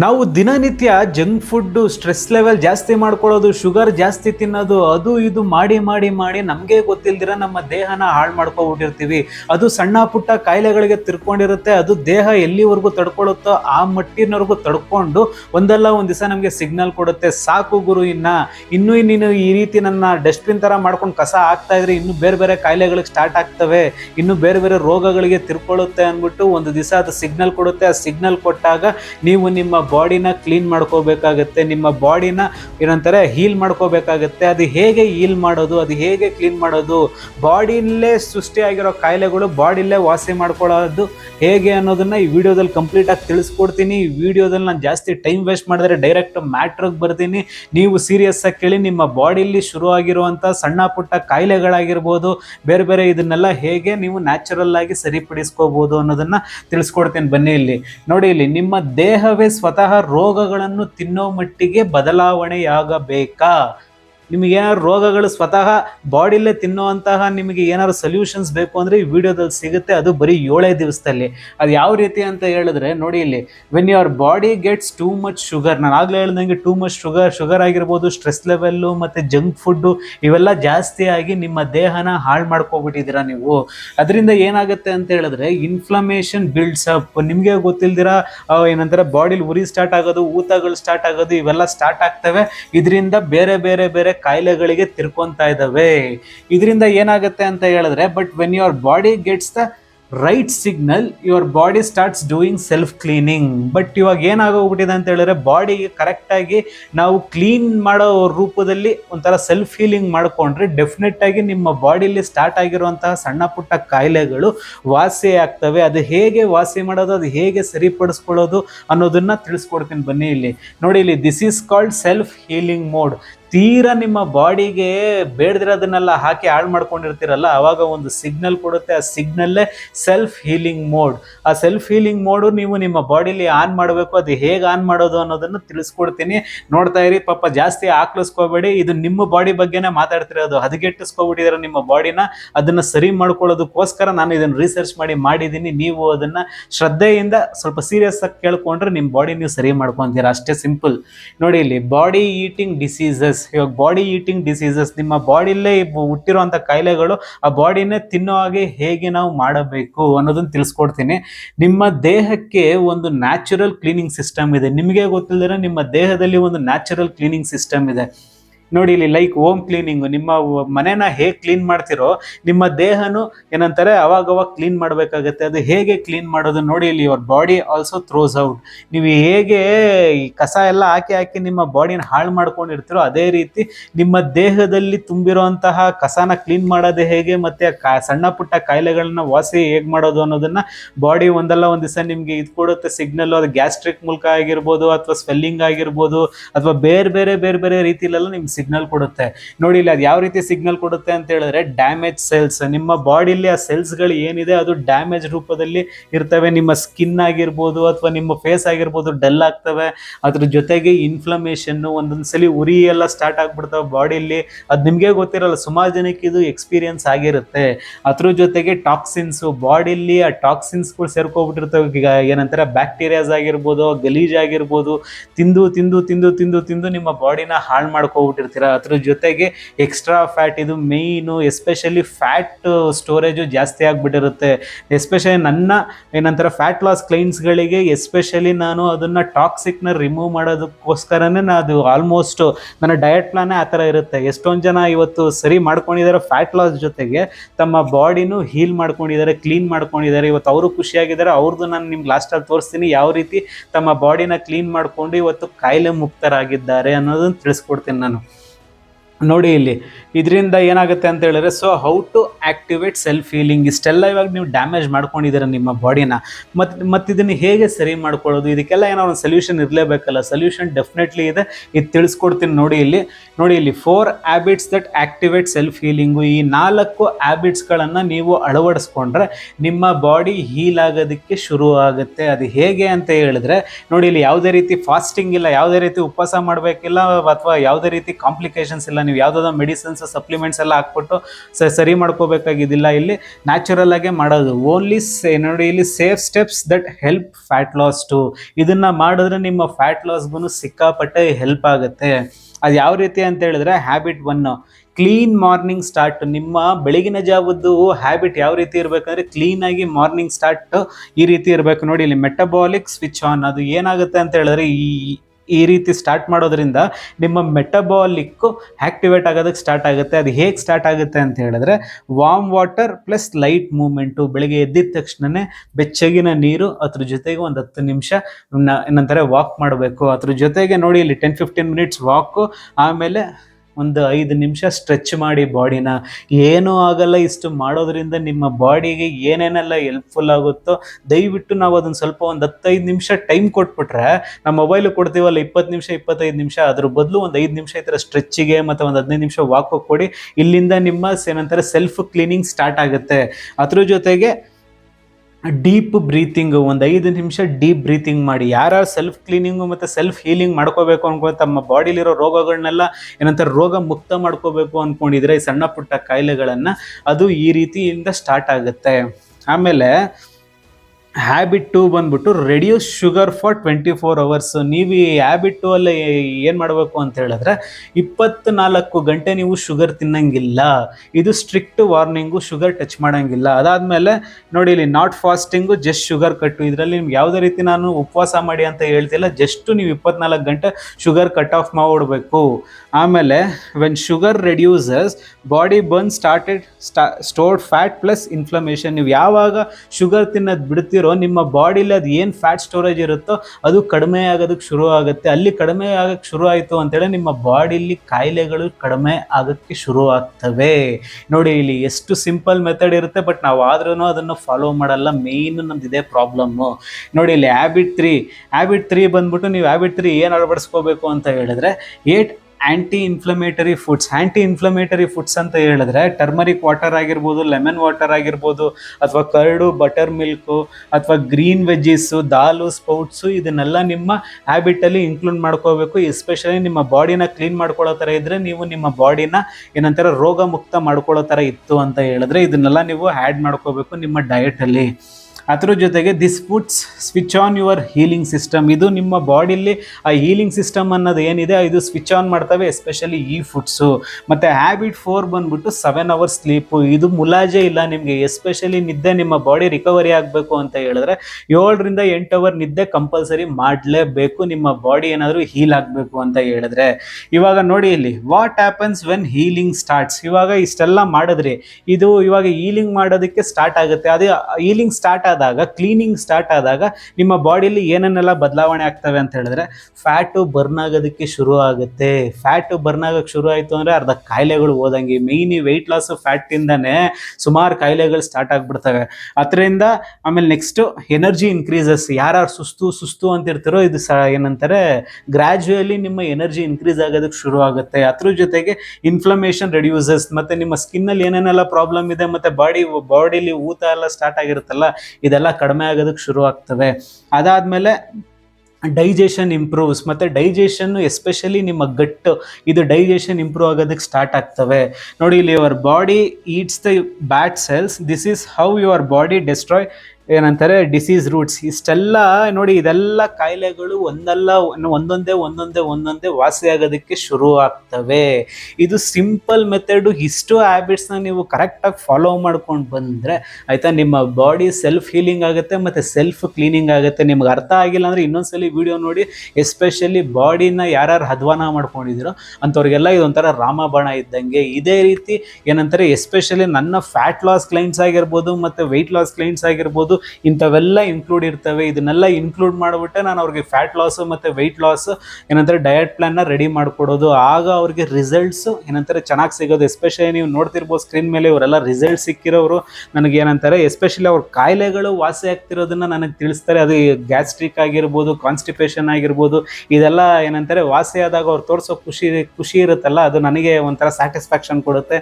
ನಾವು ದಿನನಿತ್ಯ junk food stress level ಜಾಸ್ತಿ ಮಾಡ್ಕೊಳ್ಳೋದು, ಶುಗರ್ ಜಾಸ್ತಿ ತಿನ್ನೋದು, ಅದು ಇದು ಮಾಡಿ ಮಾಡಿ ಮಾಡಿ ನಮಗೆ ಗೊತ್ತಿಲ್ದಿರ ನಮ್ಮ ದೇಹನ ಹಾಳು ಮಾಡ್ಕೊಬಿಟ್ಟಿರ್ತೀವಿ. ಅದು ಸಣ್ಣ ಪುಟ್ಟ ಕಾಯಿಲೆಗಳಿಗೆ ತಿರ್ಕೊಂಡಿರುತ್ತೆ, ಅದು ದೇಹ ಎಲ್ಲಿವರೆಗೂ ತಡ್ಕೊಳುತ್ತೋ ಆ ಮಟ್ಟಿನವರೆಗೂ ತಡ್ಕೊಂಡು ಒಂದಲ್ಲ ಒಂದು ದಿವಸ ನಮಗೆ ಸಿಗ್ನಲ್ ಕೊಡುತ್ತೆ. ಸಾಕು ಗುರು ಇನ್ನ. ಇನ್ನೂ ನೀನು ಈ ರೀತಿ ನನ್ನ ಡಸ್ಟ್ಬಿನ್ ಥರ ಮಾಡ್ಕೊಂಡು ಕಸ ಆಗ್ತಾ ಇದ್ರೆ ಇನ್ನೂ ಬೇರೆ ಬೇರೆ ಕಾಯಿಲೆಗಳಿಗೆ ಸ್ಟಾರ್ಟ್ ಆಗ್ತವೆ. ಇನ್ನು ಬೇರೆ ಬೇರೆ ರೋಗಗಳಿಗೆ ತಿರ್ಕೊಳ್ಳುತ್ತೆ ಅಂದ್ಬಿಟ್ಟು ಒಂದು ದಿವಸ ಅದು ಸಿಗ್ನಲ್ ಕೊಡುತ್ತೆ. ಆ ಸಿಗ್ನಲ್ ಕೊಟ್ಟಾಗ ನೀವು ನಿಮ್ಮ ಬಾಡಿನ ಕ್ಲೀನ್ ಮಾಡ್ಕೋಬೇಕಾಗತ್ತೆ, ನಿಮ್ಮ ಬಾಡಿನ ಏನಂತಾರೆ, ಹೀಲ್ ಮಾಡ್ಕೋಬೇಕಾಗತ್ತೆ. ಅದು ಹೇಗೆ ಹೀಲ್ ಮಾಡೋದು, ಅದು ಹೇಗೆ ಕ್ಲೀನ್ ಮಾಡೋದು ಬಾಡಿಲ್ಲೇ ಸೃಷ್ಟಿಯಾಗಿರೋ ಕಾಯಿಲೆಗಳು ಬಾಡಿಲ್ಲೇ ವಾಸಿ ಮಾಡ್ಕೊಳ್ಳೋದು ಹೇಗೆ ಅನ್ನೋದನ್ನು ಈ ವಿಡಿಯೋದಲ್ಲಿ ಕಂಪ್ಲೀಟಾಗಿ ತಿಳಿಸ್ಕೊಡ್ತೀನಿ. ಈ ವಿಡಿಯೋದಲ್ಲಿ ನಾನು ಜಾಸ್ತಿ ಟೈಮ್ ವೇಸ್ಟ್ ಮಾಡಿದ್ರೆ ಡೈರೆಕ್ಟ್ ಮ್ಯಾಟ್ರಿಗೆ ಬರ್ತೀನಿ. ನೀವು ಸೀರಿಯಸ್ ಆಗಿ ಕೇಳಿ, ನಿಮ್ಮ ಬಾಡಿಲಿ ಶುರು ಆಗಿರುವಂಥ ಸಣ್ಣ ಪುಟ್ಟ ಕಾಯಿಲೆಗಳಾಗಿರ್ಬೋದು, ಬೇರೆ ಬೇರೆ ಇದನ್ನೆಲ್ಲ ಹೇಗೆ ನೀವು ನ್ಯಾಚುರಲ್ ಆಗಿ ಸರಿಪಡಿಸ್ಕೋಬಹುದು ಅನ್ನೋದನ್ನ ತಿಳಿಸ್ಕೊಡ್ತೀನಿ. ಬನ್ನಿ ಇಲ್ಲಿ. ನೋಡಿ ಇಲ್ಲಿ, ನಿಮ್ಮ ದೇಹವೇ ಸ್ವತಃ ರೋಗಗಳನ್ನು ತಿನ್ನೋ ಮಟ್ಟಿಗೆ ಬದಲಾವಣೆಯಾಗಬೇಕಾ? ನಿಮಗೆ ಏನಾದ್ರು ರೋಗಗಳು ಸ್ವತಃ ಬಾಡಿಲೇ ತಿನ್ನುವಂತಹ ನಿಮಗೆ ಏನಾದ್ರು ಸೊಲ್ಯೂಷನ್ಸ್ ಬೇಕು ಅಂದರೆ ಈ ವಿಡಿಯೋದಲ್ಲಿ ಸಿಗುತ್ತೆ. ಅದು ಬರೀ ಏಳೇ ದಿವಸದಲ್ಲಿ. ಅದು ಯಾವ ರೀತಿ ಅಂತ ಹೇಳಿದ್ರೆ ನೋಡಿ ಇಲ್ಲಿ when your body gets too much sugar ನಾನು ಆಗಲೇ ಹೇಳ್ದಂಗೆ ಟೂ ಮಚ್ ಶುಗರ್ ಶುಗರ್ ಆಗಿರ್ಬೋದು ಸ್ಟ್ರೆಸ್ ಲೆವೆಲ್ಲು ಮತ್ತು ಜಂಕ್ ಫುಡ್ಡು ಇವೆಲ್ಲ ಜಾಸ್ತಿ ಆಗಿ ನಿಮ್ಮ ದೇಹನ ಹಾಳು ಮಾಡ್ಕೊಬಿಟ್ಟಿದ್ದೀರಾ ನೀವು. ಅದರಿಂದ ಏನಾಗುತ್ತೆ ಅಂತ ಹೇಳಿದ್ರೆ ಇನ್ಫ್ಲಮೇಷನ್ ಬಿಲ್ಡ್ಸ್ ಅಪ್ ನಿಮಗೆ ಗೊತ್ತಿಲ್ದಿರ ಏನಂತಾರೆ, ಬಾಡಿಲಿ ಉರಿ ಸ್ಟಾರ್ಟ್ ಆಗೋದು, ಊತಗಳು ಸ್ಟಾರ್ಟ್ ಆಗೋದು, ಇವೆಲ್ಲ ಸ್ಟಾರ್ಟ್ ಆಗ್ತವೆ. ಇದರಿಂದ ಬೇರೆ ಬೇರೆ ಬೇರೆ ಕಾಯಿಲೆಗಳಿಗೆ ತಿರ್ಕೊಂತಾ ಇದ್ದಾವೆ. ಇದರಿಂದ ಏನಾಗುತ್ತೆ ಅಂತ ಹೇಳಿದ್ರೆ but when your body gets the right signal your body starts doing self cleaning but ಇವಾಗ ಏನಾಗೋಗ್ಬಿಟ್ಟಿದೆ ಅಂತ ಹೇಳಿದ್ರೆ ಬಾಡಿಗೆ ಕರೆಕ್ಟಾಗಿ ನಾವು ಕ್ಲೀನ್ ಮಾಡೋ ರೂಪದಲ್ಲಿ ಒಂಥರ ಸೆಲ್ಫ್ ಹೀಲಿಂಗ್ ಮಾಡಿಕೊಂಡ್ರೆ ಡೆಫಿನೆಟ್ ಆಗಿ ನಿಮ್ಮ ಬಾಡಿಲಿ ಸ್ಟಾರ್ಟ್ ಆಗಿರುವಂತಹ ಸಣ್ಣ ಪುಟ್ಟ ಕಾಯಿಲೆಗಳು ವಾಸಿ ಆಗ್ತವೆ. ಅದು ಹೇಗೆ ವಾಸಿ ಮಾಡೋದು, ಅದು ಹೇಗೆ ಸರಿಪಡಿಸ್ಕೊಳ್ಳೋದು ಅನ್ನೋದನ್ನ ತಿಳಿಸ್ಕೊಡ್ತೀನಿ ಬನ್ನಿ ಇಲ್ಲಿ. ನೋಡಿ ಇಲ್ಲಿ this is called self healing mode ತೀರಾ ನಿಮ್ಮ ಬಾಡಿಗೆ ಬೇಡದಿರೋದನ್ನೆಲ್ಲ ಹಾಕಿ ಹಾಳು ಮಾಡ್ಕೊಂಡಿರ್ತೀರಲ್ಲ, ಅವಾಗ ಒಂದು ಸಿಗ್ನಲ್ ಕೊಡುತ್ತೆ. ಆ ಸಿಗ್ನಲ್ಲೇ ಸೆಲ್ಫ್ ಹೀಲಿಂಗ್ ಮೋಡ್ ಆ ಸೆಲ್ಫ್ ಹೀಲಿಂಗ್ ಮೋಡು ನೀವು ನಿಮ್ಮ ಬಾಡಿಲಿ ಆನ್ ಮಾಡಬೇಕು. ಅದು ಹೇಗೆ ಆನ್ ಮಾಡೋದು ಅನ್ನೋದನ್ನು ತಿಳಿಸ್ಕೊಡ್ತೀನಿ. ನೋಡ್ತಾ ಇರಿ, ಪಾಪ ಜಾಸ್ತಿ ಆಕ್ಲಿಸ್ಕೋಬೇಡಿ. ಇದು ನಿಮ್ಮ ಬಾಡಿ ಬಗ್ಗೆನೇ ಮಾತಾಡ್ತಿರೋದು. ಹದಗೆಟ್ಟಿಸ್ಕೊಬಿಟ್ಟಿದ್ದಾರೆ ನಿಮ್ಮ ಬಾಡಿನ. ಅದನ್ನ ಸರಿ ಮಾಡ್ಕೊಳ್ಳೋದಕ್ಕೋಸ್ಕರ ನಾನು ಇದನ್ನು ರಿಸರ್ಚ್ ಮಾಡಿ ಮಾಡಿದ್ದೀನಿ. ನೀವು ಅದನ್ನ ಶ್ರದ್ಧೆಯಿಂದ ಸ್ವಲ್ಪ ಸೀರಿಯಸ್ ಆಗಿ ಕೇಳ್ಕೊಂಡ್ರೆ ನಿಮ್ಮ ಬಾಡಿ ನೀವು ಸರಿ ಮಾಡ್ಕೊತೀರ. ಅಷ್ಟೇ ಸಿಂಪಲ್ ನೋಡಿ ಇಲ್ಲಿ ಬಾಡಿ ಈಟಿಂಗ್ ಡಿಸೀಸಸ್ ಇವಾಗ ಬಾಡಿ ಈಟಿಂಗ್ ಡಿಸೀಸಸ್ ನಿಮ್ಮ ಬಾಡಿಲೇ ಹುಟ್ಟಿರುವಂಥ ಕಾಯಿಲೆಗಳು ಆ ಬಾಡಿನೇ ತಿನ್ನೋ ಹಾಗೆ ಹೇಗೆ ನಾವು ಮಾಡಬೇಕು ಅನ್ನೋದನ್ನ ತಿಳಿಸ್ಕೊಡ್ತೀನಿ. ನಿಮ್ಮ ದೇಹಕ್ಕೆ ಒಂದು ನ್ಯಾಚುರಲ್ ಕ್ಲೀನಿಂಗ್ ಸಿಸ್ಟಮ್ ಇದೆ. ನಿಮಗೆ ಗೊತ್ತಿಲ್ಲದ್ರೆ ನಿಮ್ಮ ದೇಹದಲ್ಲಿ ಒಂದು ನ್ಯಾಚುರಲ್ ಕ್ಲೀನಿಂಗ್ ಸಿಸ್ಟಮ್ ಇದೆ. ನೋಡಿ ಇಲ್ಲಿ ಲೈಕ್ ಹೋಮ್ ಕ್ಲೀನಿಂಗ್. ನಿಮ್ಮ ಮನೆನ ಹೇಗೆ ಕ್ಲೀನ್ ಮಾಡ್ತಿರೋ, ನಿಮ್ಮ ದೇಹನು ಏನಂತಾರೆ ಅವಾಗ ಅವಾಗ ಕ್ಲೀನ್ ಮಾಡಬೇಕಾಗತ್ತೆ. ಅದು ಹೇಗೆ ಕ್ಲೀನ್ ಮಾಡೋದು ನೋಡಿ ಇಲ್ಲಿ your body also throws out ನೀವು ಹೇಗೆ ಈ ಕಸ ಎಲ್ಲ ಹಾಕಿ ಹಾಕಿ ನಿಮ್ಮ ಬಾಡಿನ ಹಾಳು ಮಾಡ್ಕೊಂಡಿರ್ತೀರೋ, ಅದೇ ರೀತಿ ನಿಮ್ಮ ದೇಹದಲ್ಲಿ ತುಂಬಿರುವಂತಹ ಕಸನ ಕ್ಲೀನ್ ಮಾಡೋದು ಹೇಗೆ, ಮತ್ತೆ ಕಾ ಸಣ್ಣ ಪುಟ್ಟ ಕಾಯಿಲೆಗಳನ್ನ ವಾಸಿ ಹೇಗೆ ಮಾಡೋದು ಅನ್ನೋದನ್ನ ಬಾಡಿ ಒಂದಲ್ಲ ಒಂದು ದಿವಸ ನಿಮಗೆ ಇದು ಕೊಡುತ್ತೆ. ಸಿಗ್ನಲ್ ಅದು ಗ್ಯಾಸ್ಟ್ರಿಕ್ ಮೂಲಕ ಆಗಿರ್ಬೋದು, ಅಥವಾ ಸ್ವೆಲ್ಲಿಂಗ್ ಆಗಿರ್ಬೋದು, ಅಥವಾ ಬೇರೆ ಬೇರೆ ಬೇರೆ ಬೇರೆ ರೀತಿಲೆಲ್ಲ ನಿಮ್ಗೆ ಸಿಗ್ನಲ್ ಕೊಡುತ್ತೆ. ನೋಡಿ ಇಲ್ಲಿ ಅದು ಯಾವ ರೀತಿ ಸಿಗ್ನಲ್ ಕೊಡುತ್ತೆ ಅಂತ ಹೇಳಿದ್ರೆ ಡ್ಯಾಮೇಜ್ ಸೆಲ್ಸ್ ನಿಮ್ಮ ಬಾಡಿಲಿ ಆ ಸೆಲ್ಸ್ಗಳು ಏನಿದೆ ಅದು ಡ್ಯಾಮೇಜ್ ರೂಪದಲ್ಲಿ ಇರ್ತವೆ. ನಿಮ್ಮ ಸ್ಕಿನ್ ಆಗಿರ್ಬೋದು ಅಥವಾ ನಿಮ್ಮ ಫೇಸ್ ಆಗಿರ್ಬೋದು ಡಲ್ ಆಗ್ತವೆ. ಅದ್ರ ಜೊತೆಗೆ ಇನ್ಫ್ಲಮೇಷನ್ ಒಂದೊಂದ್ಸಲಿ ಉರಿ ಎಲ್ಲ ಸ್ಟಾರ್ಟ್ ಆಗ್ಬಿಡ್ತವೆ ಬಾಡಿಲಿ ಅದು ನಿಮಗೆ ಗೊತ್ತಿರಲ್ಲ, ಸುಮಾರು ಜನಕ್ಕೆ ಇದು ಎಕ್ಸ್ಪೀರಿಯನ್ಸ್ ಆಗಿರುತ್ತೆ. ಅದ್ರ ಜೊತೆಗೆ ಟಾಕ್ಸಿನ್ಸ್ ಬಾಡಿಲಿ ಆ ಟಾಕ್ಸಿನ್ಸ್ಗಳು ಸೇರ್ಕೊಬಿಟ್ಟಿರ್ತವೆ. ಈಗ ಏನಂತಾರೆ ಬ್ಯಾಕ್ಟೀರಿಯಾಸ್ ಆಗಿರ್ಬೋದು, ಗಲೀಜ್ ಆಗಿರ್ಬೋದು, ತಿಂದು ತಿಂದು ತಿಂದು ತಿಂದು ತಿಂದು ನಿಮ್ಮ ಬಾಡಿನ ಹಾಳು ಮಾಡ್ಕೊಬಿಟ್ಟಿರ್ತೀರ ಅದ್ರ ಜೊತೆಗೆ ಎಕ್ಸ್ಟ್ರಾ ಫ್ಯಾಟ್ ಇದು ಮೇಯ್ನು ಎಸ್ಪೆಷಲಿ ಫ್ಯಾಟ್ ಸ್ಟೋರೇಜು ಜಾಸ್ತಿ ಆಗಿಬಿಟ್ಟಿರುತ್ತೆ. ಎಸ್ಪೆಷಲಿ ನನ್ನ ಏನಂತಾರೆ ಫ್ಯಾಟ್ ಲಾಸ್ ಕ್ಲೈಂಟ್ಸ್ಗಳಿಗೆ ಎಸ್ಪೆಷಲಿ ನಾನು ಅದನ್ನು ಟಾಕ್ಸಿಕ್ನ ರಿಮೂವ್ ಮಾಡೋದಕ್ಕೋಸ್ಕರನೇ ನಾನು ಅದು ಆಲ್ಮೋಸ್ಟ್ ನನ್ನ ಡಯಟ್ ಪ್ಲಾನೇ ಆ ಥರ ಇರುತ್ತೆ. ಎಷ್ಟೊಂದು ಜನ ಇವತ್ತು ಸರಿ ಮಾಡ್ಕೊಂಡಿದ್ದಾರೆ ಫ್ಯಾಟ್ ಲಾಸ್ ಜೊತೆಗೆ ತಮ್ಮ ಬಾಡಿನೂ ಹೀಲ್ ಮಾಡ್ಕೊಂಡಿದ್ದಾರೆ ಕ್ಲೀನ್ ಮಾಡ್ಕೊಂಡಿದ್ದಾರೆ ಇವತ್ತು ಅವರು ಖುಷಿಯಾಗಿದ್ದಾರೆ ಅವ್ರದ್ದು ನಾನು ನಿಮ್ಗೆ ಲಾಸ್ಟಲ್ಲಿ ತೋರಿಸ್ತೀನಿ ಯಾವ ರೀತಿ ತಮ್ಮ ಬಾಡಿನ ಕ್ಲೀನ್ ಮಾಡಿಕೊಂಡು ಇವತ್ತು ಕಾಯಿಲೆ ಮುಕ್ತರಾಗಿದ್ದಾರೆ ಅನ್ನೋದನ್ನು ತಿಳಿಸ್ಕೊಡ್ತೀನಿ ನಾನು. ನೋಡಿ ಇಲ್ಲಿ. ಇದರಿಂದ ಏನಾಗುತ್ತೆ ಅಂತ ಹೇಳಿದ್ರೆ so how to activate self healing ಇಷ್ಟೆಲ್ಲ ಇವಾಗ ನೀವು ಡ್ಯಾಮೇಜ್ ಮಾಡ್ಕೊಂಡಿದ್ದೀರ ನಿಮ್ಮ ಬಾಡಿನ ಮತ್ತು ಮತ್ತು ಇದನ್ನು ಹೇಗೆ ಸರಿ ಮಾಡ್ಕೊಳ್ಳೋದು? ಇದಕ್ಕೆಲ್ಲ ಏನೋ ಒಂದು ಸೊಲ್ಯೂಷನ್ ಇರಲೇಬೇಕಲ್ಲ? ಸೊಲ್ಯೂಷನ್ ಡೆಫಿನೆಟ್ಲಿ ಇದೆ. ಇದು ತಿಳಿಸ್ಕೊಡ್ತೀನಿ ನೋಡಿ ಇಲ್ಲಿ. ನೋಡಿ ಇಲ್ಲಿ four habits that activate self healing ಈ ನಾಲ್ಕು ಹ್ಯಾಬಿಟ್ಸ್ಗಳನ್ನು ನೀವು ಅಳವಡಿಸ್ಕೊಂಡ್ರೆ ನಿಮ್ಮ ಬಾಡಿ ಹೀಲ್ ಆಗೋದಕ್ಕೆ ಶುರು ಆಗುತ್ತೆ. ಅದು ಹೇಗೆ ಅಂತ ಹೇಳಿದ್ರೆ, ನೋಡಿ ಇಲ್ಲಿ ಯಾವುದೇ ರೀತಿ ಫಾಸ್ಟಿಂಗ್ ಇಲ್ಲ, ಯಾವುದೇ ರೀತಿ ಉಪವಾಸ ಮಾಡಬೇಕಿಲ್ಲ ಅಥವಾ ಯಾವುದೇ ರೀತಿ ಕಾಂಪ್ಲಿಕೇಶನ್ಸ್ ಇಲ್ಲ ನೀವು ಯಾವುದಾದ್ರು ಮೆಡಿಸಿನ್ಸ್ ಸಪ್ಲಿಮೆಂಟ್ಸ್ ಎಲ್ಲ ಹಾಕ್ಬಿಟ್ಟು ಸ ಸರಿ ಮಾಡ್ಕೋಬೇಕಾಗಿದ್ದಿಲ್ಲ ಇಲ್ಲಿ. ನ್ಯಾಚುರಲ್ ಆಗೇ ಮಾಡೋದು. ಓನ್ಲಿ ನೋಡಿ ಇಲ್ಲಿ safe steps that help fat loss to ಇದನ್ನ ಮಾಡಿದ್ರೆ ನಿಮ್ಮ ಫ್ಯಾಟ್ ಲಾಸ್ಗೂ ಸಿಕ್ಕಾಪಟ್ಟೆ ಹೆಲ್ಪ್ ಆಗುತ್ತೆ. ಅದು ಯಾವ ರೀತಿ ಅಂತ ಹೇಳಿದ್ರೆ habit one clean morning start ನಿಮ್ಮ ಬೆಳಗಿನ ಜಾವದ್ದು ಹ್ಯಾಬಿಟ್ ಯಾವ ರೀತಿ ಇರಬೇಕಂದ್ರೆ ಕ್ಲೀನ್ ಆಗಿ ಮಾರ್ನಿಂಗ್ ಸ್ಟಾರ್ಟ್ ಈ ರೀತಿ ಇರಬೇಕು. ನೋಡಿ ಇಲ್ಲಿ ಮೆಟಬಾಲಿಕ್ ಸ್ವಿಚ್ ಆನ್ ಅದು ಏನಾಗುತ್ತೆ ಅಂತ ಹೇಳಿದ್ರೆ ಈ ಈ ರೀತಿ ಸ್ಟಾರ್ಟ್ ಮಾಡೋದ್ರಿಂದ ನಿಮ್ಮ ಮೆಟಬಾಲಿಕ್ಕು ಆ್ಯಕ್ಟಿವೇಟ್ ಆಗೋದಕ್ಕೆ ಸ್ಟಾರ್ಟ್ ಆಗುತ್ತೆ. ಅದು ಹೇಗೆ ಸ್ಟಾರ್ಟ್ ಆಗುತ್ತೆ ಅಂತ ಹೇಳಿದ್ರೆ warm water plus light movement ಬೆಳಗ್ಗೆ ಎದ್ದಿದ ತಕ್ಷಣವೇ ಬೆಚ್ಚಗಿನ ನೀರು ಅದ್ರ ಜೊತೆಗೆ ಒಂದು ಹತ್ತು ನಿಮಿಷ ಏನಂತಾರೆ ವಾಕ್ ಮಾಡಬೇಕು. ಅದ್ರ ಜೊತೆಗೆ ನೋಡಿ ಇಲ್ಲಿ ಟೆನ್ ಫಿಫ್ಟೀನ್ ಮಿನಿಟ್ಸ್ ವಾಕು ಆಮೇಲೆ ಒಂದು ಐದು ನಿಮಿಷ ಸ್ಟ್ರೆಚ್ ಮಾಡಿ ಬಾಡಿನ ಏನೂ ಆಗಲ್ಲ, ಇಷ್ಟು ಮಾಡೋದ್ರಿಂದ ನಿಮ್ಮ ಬಾಡಿಗೆ ಏನೇನೆಲ್ಲ ಹೆಲ್ಪ್ಫುಲ್ ಆಗುತ್ತೋ, ದಯವಿಟ್ಟು ನಾವು ಅದನ್ನು ಸ್ವಲ್ಪ ಒಂದು ಹತ್ತೈದು ನಿಮಿಷ ಟೈಮ್ ಕೊಟ್ಬಿಟ್ರೆ ನಮ್ಮ ಮೊಬೈಲ್ ಕೊಡ್ತೀವಲ್ಲ, ಇಪ್ಪತ್ತು ನಿಮಿಷ, ಇಪ್ಪತ್ತೈದು ನಿಮಿಷ, ಅದ್ರ ಬದಲು ಒಂದು ಐದು ನಿಮಿಷ ಈ ಥರ ಸ್ಟ್ರೆಚ್ಚಿಗೆ ಮತ್ತು ಒಂದು ಹದಿನೈದು ನಿಮಿಷ ವಾಕ್ ಕೊಡಿ ಇಲ್ಲಿಂದ ನಿಮ್ಮ ಏನಂತಾರೆ ಸೆಲ್ಫ್ ಕ್ಲೀನಿಂಗ್ ಸ್ಟಾರ್ಟ್ ಆಗುತ್ತೆ. ಅದ್ರ ಜೊತೆಗೆ ಡೀಪ್ ಬ್ರೀತಿಂಗ್, ಒಂದು ಐದು ನಿಮಿಷ ಡೀಪ್ ಬ್ರೀತಿಂಗ್ ಮಾಡಿ ಯಾರು ಸೆಲ್ಫ್ ಕ್ಲೀನಿಂಗು ಮತ್ತು ಸೆಲ್ಫ್ ಹೀಲಿಂಗ್ ಮಾಡ್ಕೋಬೇಕು ಅನ್ಕೊ ತಮ್ಮ ಬಾಡಿಲಿರೋ ರೋಗಗಳನ್ನೆಲ್ಲ ಏನಂತಾರೆ, ರೋಗ ಮುಕ್ತ ಮಾಡ್ಕೋಬೇಕು ಅಂದ್ಕೊಂಡಿದ್ರೆ ಈ ಸಣ್ಣ ಪುಟ್ಟ ಕಾಯಿಲೆಗಳನ್ನು ಅದು ಈ ರೀತಿಯಿಂದ ಸ್ಟಾರ್ಟ್ ಆಗುತ್ತೆ. ಆಮೇಲೆ ಹ್ಯಾಬಿಟ್ ಟು ಬಂದ್ಬಿಟ್ಟು reduce sugar for twenty four hours ನೀವು ಈ ಹ್ಯಾಬಿಟ್ ಟು ಅಲ್ಲಿ ಏನು ಮಾಡಬೇಕು ಅಂತ ಹೇಳಿದ್ರೆ, ಇಪ್ಪತ್ನಾಲ್ಕು ಗಂಟೆ ನೀವು ಶುಗರ್ ತಿನ್ನಂಗಿಲ್ಲ. ಇದು ಸ್ಟ್ರಿಕ್ಟ್ ವಾರ್ನಿಂಗು ಶುಗರ್ ಟಚ್ ಮಾಡೋಂಗಿಲ್ಲ. ಅದಾದಮೇಲೆ ನೋಡಿ ಇಲ್ಲಿ ನಾಟ್ ಫಾಸ್ಟಿಂಗು ಜಸ್ಟ್ ಶುಗರ್ ಕಟ್ಟು ಇದರಲ್ಲಿ ನಿಮ್ಗೆ ಯಾವುದೇ ರೀತಿ ನಾನು ಉಪವಾಸ ಮಾಡಿ ಅಂತ ಹೇಳ್ತಿಲ್ಲ. ಜಸ್ಟು ನೀವು ಇಪ್ಪತ್ನಾಲ್ಕು ಗಂಟೆ ಶುಗರ್ ಕಟ್ ಆಫ್ ಮಾಡಿಬಿಡ್ಬೇಕು. ಆಮೇಲೆ when sugar reduces body burn started sta stored fat plus inflammation ನೀವು ಯಾವಾಗ ಶುಗರ್ ತಿನ್ನೋದು ಬಿಡ್ತೀರೋ ನಿಮ್ಮ ಬಾಡಿಲಿ ಅದು ಏನು ಫ್ಯಾಟ್ ಸ್ಟೋರೇಜ್ ಇರುತ್ತೋ ಅದು ಕಡಿಮೆ ಆಗೋದಕ್ಕೆ ಶುರು ಆಗುತ್ತೆ. ಅಲ್ಲಿ ಕಡಿಮೆ ಆಗೋಕ್ಕೆ ಶುರು ಆಯಿತು ಅಂತೇಳಿ ನಿಮ್ಮ ಬಾಡಿಲಿ ಕಾಯಿಲೆಗಳು ಕಡಿಮೆ ಆಗೋಕ್ಕೆ ಶುರು ಆಗ್ತವೆ. ನೋಡಿ, ಇಲ್ಲಿ ಎಷ್ಟು ಸಿಂಪಲ್ ಮೆಥಡ್ ಇರುತ್ತೆ ಬಟ್ ನಾವು ಆದ್ರೂ ಅದನ್ನು ಫಾಲೋ ಮಾಡಲ್ಲ. ಮೇಯ್ನ್ ನಮ್ದು ಇದೇ ಪ್ರಾಬ್ಲಮ್ಮು ನೋಡಿ, ಇಲ್ಲಿ ಹ್ಯಾಬಿಟ್ ತ್ರೀ ಹ್ಯಾಬಿಟ್ ತ್ರೀ ಬಂದ್ಬಿಟ್ಟು ನೀವು ಹ್ಯಾಬಿಟ್ ತ್ರೀ ಏನು ಅಳವಡಿಸ್ಕೋಬೇಕು ಅಂತ ಹೇಳಿದ್ರೆ eat anti inflammatory foods anti inflammatory foods ಅಂತ ಹೇಳಿದ್ರೆ ಟರ್ಮರಿಕ್ ವಾಟರ್ ಆಗಿರ್ಬೋದು ಲೆಮನ್ ವಾಟರ್ ಆಗಿರ್ಬೋದು, ಅಥವಾ ಕರ್ಡು ಬಟರ್ ಮಿಲ್ಕು ಅಥವಾ ಗ್ರೀನ್ ವೆಜ್ಜಿಸು ದಾಲು ಸ್ಪೌಟ್ಸು ಇದನ್ನೆಲ್ಲ ನಿಮ್ಮ ಹ್ಯಾಬಿಟಲ್ಲಿ ಇನ್ಕ್ಲೂಡ್ ಮಾಡ್ಕೋಬೇಕು. ಎಸ್ಪೆಷಲಿ ನಿಮ್ಮ ಬಾಡಿನ ಕ್ಲೀನ್ ಮಾಡ್ಕೊಳ್ಳೋ ಥರ ಇದ್ದರೆ ನೀವು ನಿಮ್ಮ ಬಾಡಿನ ಏನಂತಾರೆ ರೋಗ ಮುಕ್ತ ಮಾಡ್ಕೊಳ್ಳೋ ಥರ ಇತ್ತು ಅಂತ ಹೇಳಿದ್ರೆ ಇದನ್ನೆಲ್ಲ ನೀವು ಆ್ಯಡ್ ಮಾಡ್ಕೋಬೇಕು ನಿಮ್ಮ ಡಯಟಲ್ಲಿ ಅದ್ರ ಜೊತೆಗೆ this puts switch on your healing system ಇದು ನಿಮ್ಮ ಬಾಡಿಲಿ ಆ ಹೀಲಿಂಗ್ ಸಿಸ್ಟಮ್ ಅನ್ನೋದು ಏನಿದೆ, ಇದು ಸ್ವಿಚ್ ಆನ್ ಮಾಡ್ತವೆ ಎಸ್ಪೆಷಲಿ ಈ ಫುಡ್ಸು ಮತ್ತು ಹ್ಯಾಬಿಟ್ ಫೋರ್ ಬಂದ್ಬಿಟ್ಟು ಸೆವೆನ್ ಅವರ್ಸ್ ಸ್ಲೀಪು ಇದು ಮುಲಾಜೆ ಇಲ್ಲ ನಿಮಗೆ ಎಸ್ಪೆಷಲಿ ನಿದ್ದೆ ನಿಮ್ಮ ಬಾಡಿ ರಿಕವರಿ ಆಗಬೇಕು ಅಂತ ಹೇಳಿದ್ರೆ, ಏಳರಿಂದ ಎಂಟು ಅವರ್ ನಿದ್ದೆ ಕಂಪಲ್ಸರಿ ಮಾಡಲೇಬೇಕು, ನಿಮ್ಮ ಬಾಡಿ ಏನಾದರೂ ಹೀಲ್ ಆಗಬೇಕು ಅಂತ ಹೇಳಿದ್ರೆ. ಇವಾಗ ನೋಡಿ ಇಲ್ಲಿ what happens when healing starts ಇವಾಗ ಇಷ್ಟೆಲ್ಲ ಮಾಡಿದ್ರಿ, ಇದು ಇವಾಗ ಹೀಲಿಂಗ್ ಮಾಡೋದಕ್ಕೆ ಸ್ಟಾರ್ಟ್ ಆಗುತ್ತೆ. ಅದೇ ಹೀಲಿಂಗ್ ಸ್ಟಾರ್ಟ್ ಆದಾಗ ಕ್ಲೀನಿಂಗ್ ಸ್ಟಾರ್ಟ್ ಆದಾಗ ನಿಮ್ಮ ಬಾಡಿಲಿ ಏನೇನೆಲ್ಲ ಬದಲಾವಣೆ ಆಗ್ತವೆ ಅಂತ ಹೇಳಿದ್ರೆ ಫ್ಯಾಟು ಬರ್ನ್ ಆಗೋದಕ್ಕೆ ಶುರು ಆಗುತ್ತೆ. ಫ್ಯಾಟು ಬರ್ನ್ ಆಗೋಕ್ಕೆ ಶುರು ಆಯಿತು ಅಂದರೆ ಅರ್ಧ ಕಾಯಿಲೆಗಳು ಹೋದಂಗೆ. ಮೇಯ್ನ್ ಈ ವೆಯ್ಟ್ ಲಾಸ್ ಫ್ಯಾಟಿಂದನೇ ಸುಮಾರು ಕಾಯಿಲೆಗಳು ಸ್ಟಾರ್ಟ್ ಆಗಿಬಿಡ್ತವೆ. ಅದರಿಂದ ಆಮೇಲೆ ನೆಕ್ಸ್ಟು ಎನರ್ಜಿ ಇನ್ಕ್ರೀಸಸ್ ಯಾರು ಸುಸ್ತು ಸುಸ್ತು ಅಂತಿರ್ತಾರೋ ಇದು ಏನಂತಾರೆ ಗ್ರ್ಯಾಜುಯಲಿ ನಿಮ್ಮ ಎನರ್ಜಿ ಇನ್ಕ್ರೀಸ್ ಆಗೋದಕ್ಕೆ ಶುರು ಆಗುತ್ತೆ. ಅದ್ರ ಜೊತೆಗೆ ಇನ್ಫ್ಲಮೇಷನ್ ರೆಡ್ಯೂಸಸ್ ಮತ್ತು ನಿಮ್ಮ ಸ್ಕಿನ್ನಲ್ಲಿ ಏನೇನೆಲ್ಲ ಪ್ರಾಬ್ಲಮ್ ಇದೆ, ಮತ್ತು ಬಾಡಿ, ಬಾಡಿಲಿ ಊತ ಎಲ್ಲ ಸ್ಟಾರ್ಟ್ ಆಗಿರುತ್ತಲ್ಲ ಇದೆಲ್ಲ ಕಡಿಮೆ ಆಗೋದಕ್ಕೆ ಶುರು ಆಗ್ತವೆ. ಅದಾದಮೇಲೆ ಡೈಜೆಷನ್ ಇಂಪ್ರೂವ್ಸ್ ಮತ್ತು ಡೈಜೆಷನ್ನು ಎಸ್ಪೆಷಲಿ ನಿಮ್ಮ ಗಟ್ಟು, ಇದು ಡೈಜೆಷನ್ ಇಂಪ್ರೂವ್ ಆಗೋದಕ್ಕೆ ಸ್ಟಾರ್ಟ್ ಆಗ್ತವೆ. ನೋಡಿ, ಇಲ್ಲಿ your body eats the bad cells this is how your body destroy ಏನಂತಾರೆ? ಡಿಸೀಸ್ ರೂಟ್ಸ್ ಇಷ್ಟೆಲ್ಲ ನೋಡಿ, ಇದೆಲ್ಲ ಕಾಯಿಲೆಗಳು ಒಂದಲ್ಲ, ಒಂದೊಂದೇ ಒಂದೊಂದೇ ಒಂದೊಂದೇ ವಾಸಿ ಆಗೋದಕ್ಕೆ ಶುರು ಆಗ್ತವೆ. ಇದು ಸಿಂಪಲ್ ಮೆಥಡು ಇಷ್ಟು ಹ್ಯಾಬಿಟ್ಸ್ನ ನೀವು ಕರೆಕ್ಟಾಗಿ ಫಾಲೋ ಮಾಡ್ಕೊಂಡು ಬಂದರೆ ಆಯಿತಾ, ನಿಮ್ಮ ಬಾಡಿ ಸೆಲ್ಫ್ ಹೀಲಿಂಗ್ ಆಗುತ್ತೆ, ಮತ್ತು ಸೆಲ್ಫ್ ಕ್ಲೀನಿಂಗ್ ಆಗುತ್ತೆ. ನಿಮ್ಗೆ ಅರ್ಥ ಆಗಿಲ್ಲ ಅಂದರೆ ಇನ್ನೊಂದ್ಸಲಿ ವಿಡಿಯೋ ನೋಡಿ ಎಸ್ಪೆಷಲಿ ಬಾಡಿನ ಯಾರ್ಯಾರು ಹದ್ವಾನ ಮಾಡ್ಕೊಂಡಿದ್ದೀರೋ ಅಂಥವ್ರಿಗೆಲ್ಲ ಇದೊಂಥರ ರಾಮಬಾಣ ಇದ್ದಂಗೆ. ಇದೇ ರೀತಿ ಏನಂತಾರೆ ಎಸ್ಪೆಷಲಿ ನನ್ನ ಫ್ಯಾಟ್ ಲಾಸ್ ಕ್ಲೈಂಟ್ಸ್ ಆಗಿರ್ಬೋದು, ಮತ್ತು ವೆಯ್ಟ್ ಲಾಸ್ ಕ್ಲೈಂಟ್ಸ್ ಆಗಿರ್ಬೋದು ಇಂಥವೆಲ್ಲ ಇನ್ಕ್ಲೂಡ್ ಇರ್ತವೆ. ಇದನ್ನೆಲ್ಲ ಇನ್ಕ್ಲೂಡ್ ಮಾಡಿಬಿಟ್ಟೆ ನಾನು ಅವ್ರಿಗೆ ಫ್ಯಾಟ್ ಲಾಸ್ ಮತ್ತು ವೆಯ್ಟ್ ಲಾಸ್ ಏನಂತಾರೆ ಡಯಟ್ ಪ್ಲಾನ್ನ ರೆಡಿ ಮಾಡಿಕೊಡೋದು. ಆಗ ಅವ್ರಿಗೆ ರಿಸಲ್ಟ್ಸು ಏನಂತಾರೆ ಚೆನ್ನಾಗಿ ಸಿಗೋದು. ಎಸ್ಪೆಷಲಿ ನೀವು ನೋಡ್ತಿರ್ಬೋದು ಸ್ಕ್ರೀನ್ ಮೇಲೆ ಇವರೆಲ್ಲ ರಿಸಲ್ಟ್ ಸಿಕ್ಕಿರೋರು. ನನಗೆ ಏನಂತಾರೆ ಎಸ್ಪೆಷಲಿ ಅವ್ರ ಕಾಯಿಲೆಗಳು ವಾಸಿ ಆಗ್ತಿರೋದನ್ನ ನನಗೆ ತಿಳಿಸ್ತಾರೆ. ಅದು ಗ್ಯಾಸ್ಟ್ರಿಕ್ ಆಗಿರ್ಬೋದು ಕಾನ್ಸ್ಟಿಪೇಷನ್ ಆಗಿರ್ಬೋದು, ಇದೆಲ್ಲ ಏನಂತಾರೆ ವಾಸಿ ಆದಾಗ ಅವ್ರು ತೋರಿಸೋ ಖುಷಿ ಖುಷಿ ಇರುತ್ತಲ್ಲ, ಅದು ನನಗೆ ಒಂಥರ ಸ್ಯಾಟಿಸ್ಫ್ಯಾಕ್ಷನ್ ಕೊಡುತ್ತೆ.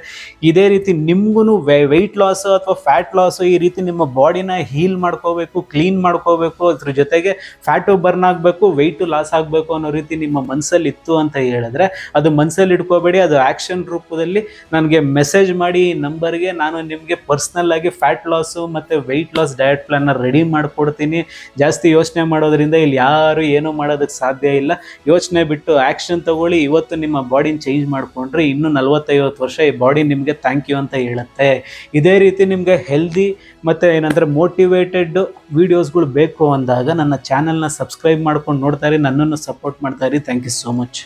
ಇದೇ ರೀತಿ ನಿಮ್ಗೂ ವೆಯ್ಟ್ ಲಾಸು ಅಥವಾ ಫ್ಯಾಟ್ ಲಾಸು ಈ ರೀತಿ ನಿಮ್ಮ ಬಾಡಿನ ಹೀಲ್ ಮಾಡ್ಕೋಬೇಕು, ಕ್ಲೀನ್ ಮಾಡ್ಕೋಬೇಕು, ಅದ್ರ ಜೊತೆಗೆ ಫ್ಯಾಟು ಬರ್ನ್ ಆಗಬೇಕು ವೆಯ್ಟು ಲಾಸ್ ಆಗಬೇಕು ಅನ್ನೋ ರೀತಿ ನಿಮ್ಮ ಮನಸ್ಸಲ್ಲಿ ಇತ್ತು ಅಂತ ಹೇಳಿದ್ರೆ ಅದು ಮನಸ್ಸಲ್ಲಿ ಇಟ್ಕೋಬೇಡಿ, ಅದು ಆ್ಯಕ್ಷನ್ ರೂಪದಲ್ಲಿ ನನಗೆ ಮೆಸೇಜ್ ಮಾಡಿ ಈ ನಂಬರ್ಗೆ ನಾನು ನಿಮಗೆ ಪರ್ಸ್ನಲ್ ಆಗಿ ಫ್ಯಾಟ್ ಲಾಸು ಮತ್ತು ವೆಯ್ಟ್ ಲಾಸ್ ಡಯಟ್ ಪ್ಲಾನ್ನ ರೆಡಿ ಮಾಡಿಕೊಡ್ತೀನಿ. ಜಾಸ್ತಿ ಯೋಚನೆ ಮಾಡೋದ್ರಿಂದ ಇಲ್ಲಿ ಯಾರು ಏನೂ ಮಾಡೋದಕ್ಕೆ ಸಾಧ್ಯ ಇಲ್ಲ. ಯೋಚನೆ ಬಿಟ್ಟು ಆ್ಯಕ್ಷನ್ ತಗೊಳ್ಳಿ, ಇವತ್ತು ನಿಮ್ಮ ಬಾಡಿನ ಚೇಂಜ್ ಮಾಡಿಕೊಂಡ್ರೆ ಇನ್ನೂ ನಲ್ವತ್ತೈವತ್ತು ವರ್ಷ ಈ ಬಾಡಿ ನಿಮಗೆ ಥ್ಯಾಂಕ್ ಯು ಅಂತ ಹೇಳುತ್ತೆ. ಇದೇ ರೀತಿ ನಿಮಗೆ ಹೆಲ್ದಿ ಮತ್ತು ಏನಂದರೆ ಮೋಟಿವೇಟೆಡ್ ವೀಡಿಯೋಸ್ಗಳು ಬೇಕು ಅಂದಾಗ ನನ್ನ ಚಾನೆಲ್ನ ಸಬ್ಸ್ಕ್ರೈಬ್ ಮಾಡ್ಕೊಂಡು ನೋಡ್ತಾ ಇರಿ ನನ್ನನ್ನು ಸಪೋರ್ಟ್ ಮಾಡ್ತಾ ಇರಿ ಥ್ಯಾಂಕ್ ಯು ಸೋ ಮಚ್